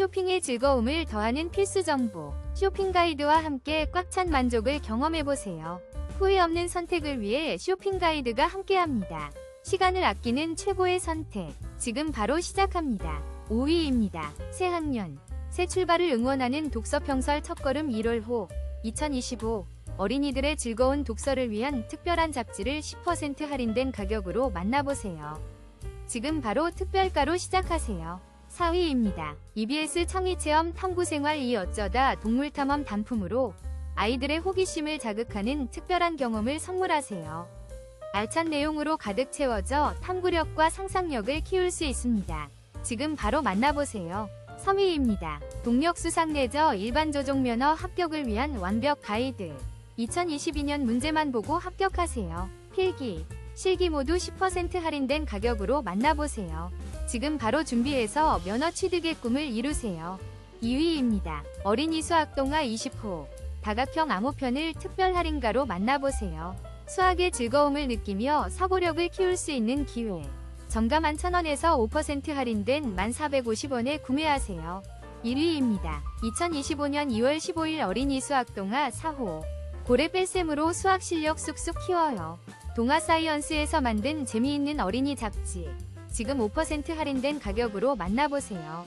쇼핑의 즐거움을 더하는 필수 정보. 쇼핑 가이드와 함께 꽉 찬 만족을 경험해보세요. 후회 없는 선택을 위해 쇼핑 가이드가 함께합니다. 시간을 아끼는 최고의 선택. 지금 바로 시작합니다. 5위입니다. 새 학년. 새 출발을 응원하는 독서평설 첫걸음 1월호 2025 어린이들의 즐거운 독서를 위한 특별한 잡지를 10% 할인된 가격으로 만나보세요. 지금 바로 특별가로 시작하세요. 4위입니다. EBS 청이체험 탐구생활 이 어쩌다 동물탐험 단품으로 아이들의 호기심을 자극하는 특별한 경험을 선물하세요. 알찬 내용으로 가득 채워져 탐구력과 상상력을 키울 수 있습니다. 지금 바로 만나보세요. 3위입니다. 동력수상레저 일반조종면허 합격을 위한 완벽 가이드. 2022년 문제만 보고 합격하세요. 필기, 실기 모두 10% 할인된 가격으로 만나보세요. 지금 바로 준비해서 면허 취득의 꿈을 이루세요. 2위입니다. 어린이 수학동화 20호. 다각형 암호편을 특별 할인가로 만나보세요. 수학의 즐거움을 느끼며 사고력을 키울 수 있는 기회. 정가 11,000원에서 5% 할인된 1,450원에 구매하세요. 1위입니다. 2025년 2월 15일 어린이 수학동화 4호. 고래 뺄셈으로 수학 실력 쑥쑥 키워요. 동화 사이언스에서 만든 재미있는 어린이 잡지. 지금 5% 할인된 가격으로 만나보세요.